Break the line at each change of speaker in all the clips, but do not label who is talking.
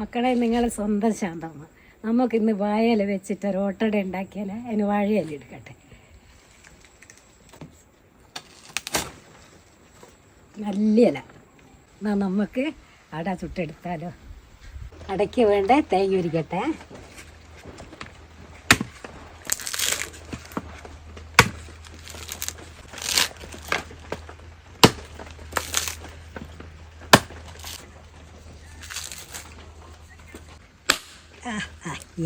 മക്കളെ നിങ്ങൾ സ്വന്തം ശാന്തമാണ് നമുക്കിന്ന് വായല വെച്ചിട്ട് ഒരു ഓട്ടട ഉണ്ടാക്കിയാൽ അതിന് വാഴയില എടുക്കട്ടെ. നല്ല ഇല. എന്നാ നമുക്ക് അട ചുട്ടെടുത്താലോ. അടയ്ക്ക് വേണ്ട തേങ്ങ ഉരിക്കട്ടെ.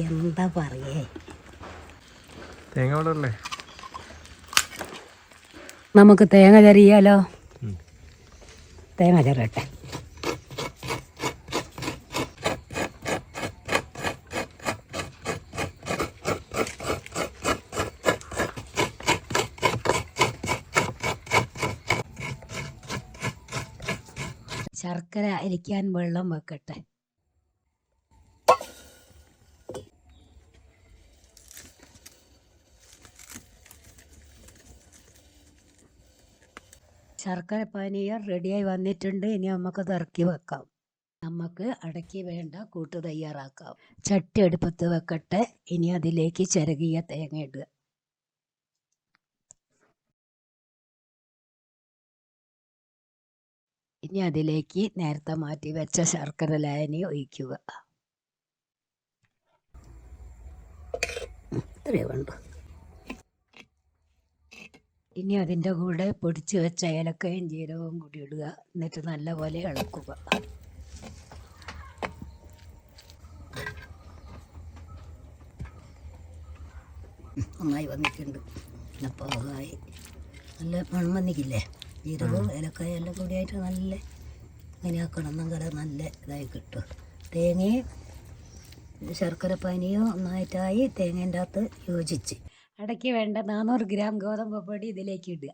എന്താ പറയേ?
തേങ്ങ അവിടെ
നമുക്ക് തേങ്ങ ചെറിയാലോ തേങ്ങ ചെറിയട്ടെ ശർക്കര അരിക്കാൻ വെള്ളം വെക്കട്ടെ. ശർക്കര പാനീയം റെഡിയായി വന്നിട്ടുണ്ട്. ഇനി നമുക്ക് ഇറക്കി വെക്കാം. നമുക്ക് അടക്കി വേണ്ട കൂട്ട് തയ്യാറാക്കാം. ചട്ടി അടുപ്പത്ത് വെക്കട്ടെ. ഇനി അതിലേക്ക് ചിരകിയ തേങ്ങ ഇടുക. ഇനി അതിലേക്ക് നേരത്തെ മാറ്റി വെച്ച ശർക്കര ലായനി ഒഴിക്കുക. ഇത്രയേ വേണ്ടു ഇനി അതിന്റെ കൂടെ പൊടിച്ച് വെച്ച ഏലക്കയും ജീരകവും കൂടി ഇടുക. എന്നിട്ട് നല്ലപോലെ ഇളക്കുക. നന്നായി വന്നിട്ടുണ്ട്. അപ്പോൾ ആയി നല്ല മണം വന്നിക്കില്ലേ ജീരകവും ഏലക്കായും എല്ലാം കൂടിയായിട്ട് നല്ല ഇങ്ങനെ ആക്കണം എന്നെങ്കിൽ നല്ല ഇതായി കിട്ടും. തേങ്ങയും ശർക്കര പനിയോ നന്നായിട്ടായി തേങ്ങേന്റെ അകത്ത് യോജിച്ച്. അടയ്ക്ക് വേണ്ട നാനൂറ് ഗ്രാം ഗോതമ്പ് പൊടി ഇതിലേക്ക് ഇടുക.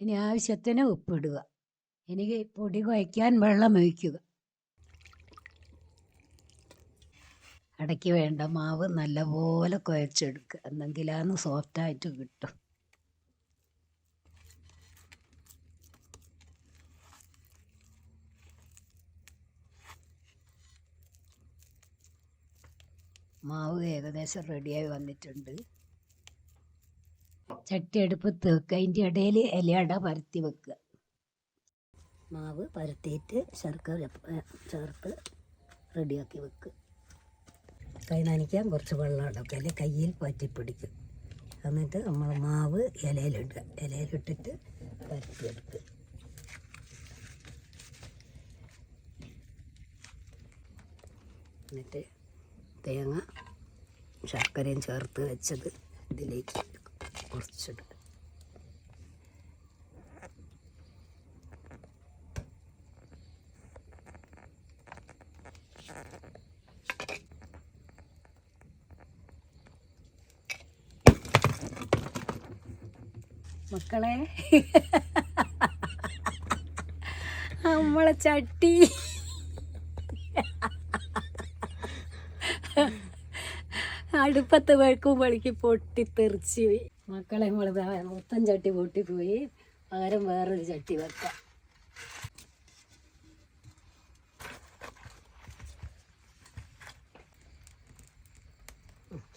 ഇനി ആവശ്യത്തിന് ഉപ്പിടുക. ഇനി പൊടി കുഴയ്ക്കാൻ വെള്ളം ഒഴിക്കുക. അടയ്ക്ക് വേണ്ട മാവ് നല്ലപോലെ കുഴച്ചെടുക്കുക. എന്നെങ്കിലാണ് സോഫ്റ്റായിട്ട് കിട്ടും. മാവ് ഏകദേശം റെഡിയായി വന്നിട്ടുണ്ട്. ചട്ടി അടുപ്പത്ത് വെക്കുക അതിന്റെ ഇടയിൽ ഇലയട പരത്തി വെക്കുക. മാവ് പരത്തിയിട്ട് ശർക്കര ചേർത്ത് റെഡിയാക്കി വെക്കുക. കൈ നനയ്ക്കാൻ കുറച്ച് വെള്ളം ഇടക്കുക അല്ലെങ്കിൽ കയ്യിൽ പറ്റിപ്പിടിക്കും എന്നിട്ട് നമ്മൾ മാവ് ഇലയിലിടുക. ഇലയിലിട്ടിട്ട് പരത്തിയെടുക്കുക. എന്നിട്ട് തേങ്ങ ശർക്കരയും ചേർത്ത് വെച്ചത് ഇതിലേക്ക് കുറച്ചിടുക മക്കളെ നമ്മളെ ചട്ടി. അടുപ്പത്ത് വെക്കുമ്പോഴേക്ക് പൊട്ടിത്തെറിച്ച് പോയി. മക്കളെ നമ്മൾ മൊത്തം ചട്ടി പൊട്ടിപ്പോയി പകരം വേറൊരു ചട്ടി വെക്കാം.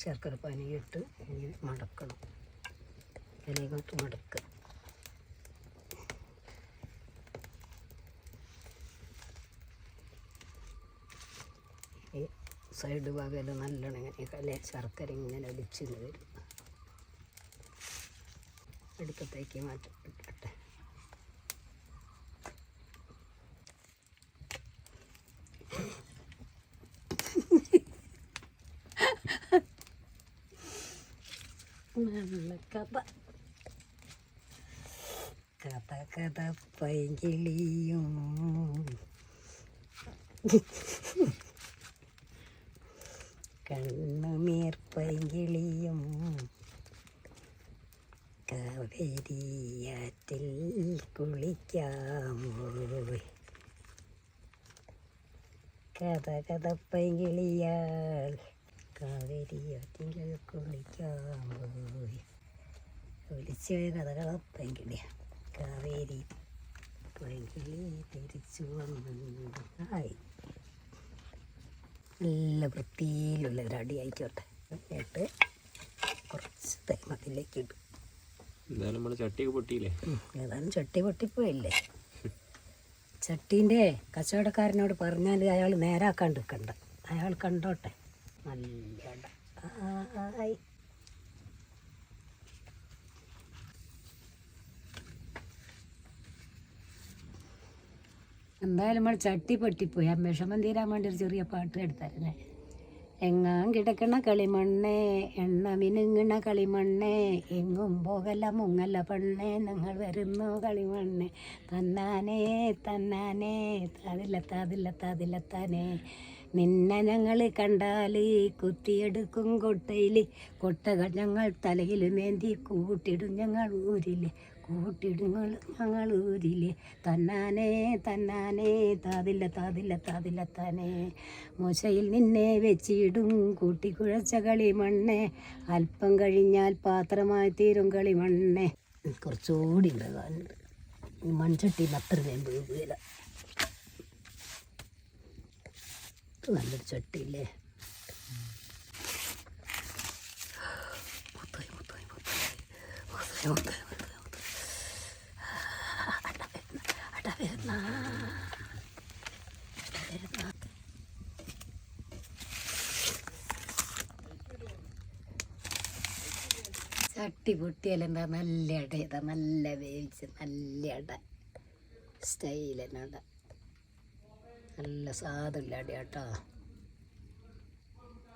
ശർക്കര പനിയിട്ട് ഇനി മടക്കണം. ഇലയിലോട്ട് മടക്കുക സൈഡ് ഭാഗം നല്ലോണം ഇങ്ങനെ കല ശർക്കര ഇങ്ങനെ അടിച്ച് വരും. അടുക്കത്തേക്ക് മാറ്റി ഇട്ടട്ടെ. നല്ല കഥ. കഥ കഥ പൈകിളിയും കണ്ണുനീർ പൈകിളിയും കാവേരിയാറ്റിൽ കുളിക്കാമോ കഥ കഥ പൈകിളിയാൾ കാവേരിയാറ്റിൽ കുളിക്കാമോ വിളിച്ചു കഥ പൈകിളിയ കാവേരി പൈകിളി തിരിച്ചു വന്നു. ആയി നല്ല വൃത്തിയിലുള്ള ഒരു അടി ആയിക്കോട്ടെ എന്നിട്ട് കുറച്ച് തേങ്ങ അതിലേക്ക് ഇടും.
എന്തായാലും നമ്മൾ ചട്ടിയൊക്കെ പൊട്ടിയില്ലേ?
ഏതായാലും ചട്ടി പൊട്ടിപ്പോയില്ലേ? ചട്ടീന്റെ കച്ചവടക്കാരനോട് പറഞ്ഞാൽ അയാൾ നേരാക്കാണ്ട് നിൽക്കണ്ട അയാൾ കണ്ടോട്ടെ? നല്ല എന്തായാലും നമ്മൾ ചട്ടി പൊട്ടിപ്പോയി. ആ വിഷമം തീരാൻ വേണ്ടി ഒരു ചെറിയ പാട്ട് എടുത്തായിരുന്നേ. എങ്ങാം കിടക്കണ കളിമണ്ണേ എണ്ണ മിനുങ്ങണ കളിമണ്ണേ എങ്ങും പോകല്ല മുങ്ങല്ല പെണ്ണേ നിങ്ങൾ വരുന്നു കളിമണ്ണേ. തന്നാനേ തന്നാനേ താതില്ല താതില്ല താനേ. നിന്നെ ഞങ്ങൾ കണ്ടാൽ കുത്തിയെടുക്കും കൊട്ടയിൽ കൊട്ടകൾ ഞങ്ങൾ തലയിൽ മേന്തി കൂട്ടിടും ഞങ്ങൾ ഊരിൽ കൂട്ടിടുങ്ങൾ ഞങ്ങൾ തന്നാനെ തന്നാനെ തന്നാനേ താതില്ല താതില്ല താതില്ലത്താനേ മോശയിൽ നിന്നെ വെച്ചിടും കൂട്ടി കൂട്ടിക്കുഴച്ച കളിമണ്ണേ. അല്പം കഴിഞ്ഞാൽ പാത്രമായി തീരും കളിമണ്ണേ. കുറച്ചുകൂടി ഉണ്ടാകാനുണ്ട് മൺചട്ടി അത്ര വേമ്പ് ഇത് നല്ലൊരു ചട്ടിയില്ലേ? ഒത്തായി ഒത്തായി മുത്തായി മുത്തായി മുത്തായി അട വരുന്ന അട വരുന്ന അട വരുന്ന ചട്ടി പൊട്ടിയാലെന്താ നല്ല അട ഇതാ നല്ല വേവിച്ച് നല്ല അട സ്റ്റൈലൻ അട നല്ല സാധുള്ള അടയാട്ടോ